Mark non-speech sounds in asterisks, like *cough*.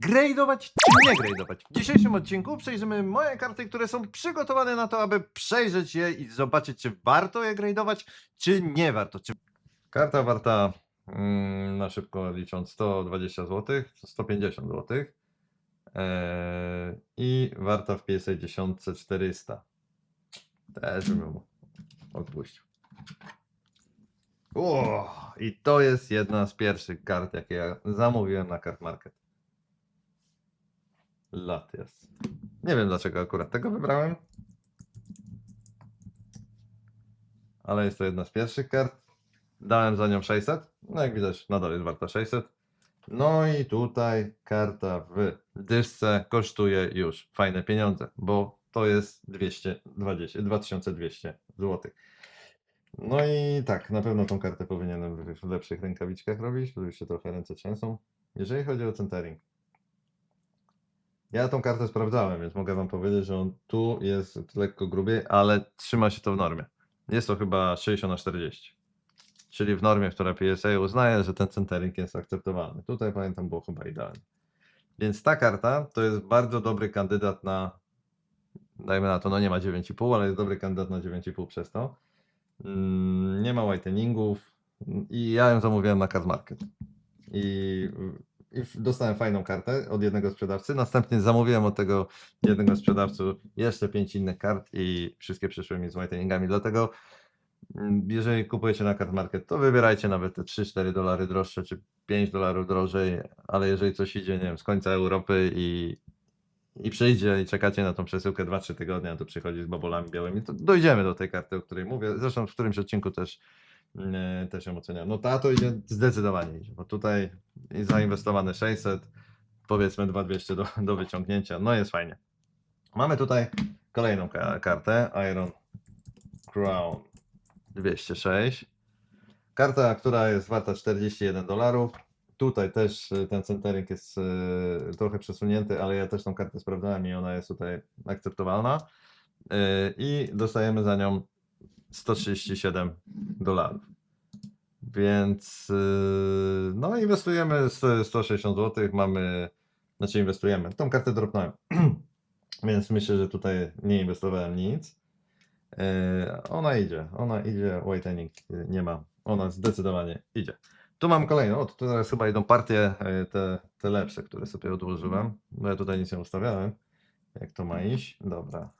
gradeować czy nie gradeować. W dzisiejszym odcinku przejrzymy moje karty, które są przygotowane na to, aby przejrzeć je i zobaczyć, czy warto je gradeować, czy nie warto. Czy... Karta warta mm, na szybko licząc 120 zł, 150 zł eee, i warta w PSA 10 400. Też bym ją odpuścił. O, I to jest jedna z pierwszych kart, jakie ja zamówiłem na Card Market. Latias. Nie wiem dlaczego akurat tego wybrałem. Ale jest to jedna z pierwszych kart. Dałem za nią 600. No jak widać, nadal jest warta 600. No i tutaj karta w dyszce kosztuje już fajne pieniądze, bo to jest 220, 2200 zł. No i tak, na pewno tą kartę powinienem w- w lepszych rękawiczkach robić, bo już się trochę ręce trzęsą. Jeżeli chodzi o centering. Ja tą kartę sprawdzałem, więc mogę wam powiedzieć, że on tu jest lekko grubiej, ale trzyma się to w normie. Jest to chyba 60 na 40. Czyli w normie, która PSA uznaje, że ten centering jest akceptowalny. Tutaj pamiętam było chyba idealnie. Więc ta karta to jest bardzo dobry kandydat na, dajmy na to, no nie ma 9,5, ale jest dobry kandydat na 9,5 przez to. Mm, Nie ma whiteningów i ja ją zamówiłem na Card Market. I, I dostałem fajną kartę od jednego sprzedawcy. Następnie zamówiłem od tego jednego sprzedawcy jeszcze pięć innych kart i wszystkie przyszły mi z whiteningami. Dlatego mm, jeżeli kupujecie na Card Market, to wybierajcie nawet te 3-4 dolary droższe, czy 5 dolarów drożej, ale jeżeli coś idzie, nie wiem, z końca Europy i, i przyjdzie i czekacie na tą przesyłkę 2-3 tygodnie, a tu przychodzi z babolami białymi, to dojdziemy do tej karty, o której mówię. Zresztą w którymś odcinku też, mm, też ją oceniam. No ta to idzie zdecydowanie idzie, bo tutaj i zainwestowane 600, powiedzmy 2200 do, do wyciągnięcia, no jest fajnie. Mamy tutaj kolejną ka- kartę, Iron Crown 206. Karta, która jest warta 41 dolarów. Tutaj też y, ten centering jest y, trochę przesunięty, ale ja też tą kartę sprawdzałem i ona jest tutaj akceptowalna. Y, I dostajemy za nią 137 dolarów. Więc y, no inwestujemy st- 160 zł, mamy, znaczy inwestujemy, tą kartę dropnąłem. *clears throat* Więc myślę, że tutaj nie inwestowałem nic. Yy, Ona idzie, ona idzie, whitening yy, nie ma, ona zdecydowanie idzie. Tu mam kolejną, o, tu teraz chyba idą partie te, te lepsze, które sobie odłożyłem, bo ja tutaj nic nie ustawiałem, jak to ma iść, dobra.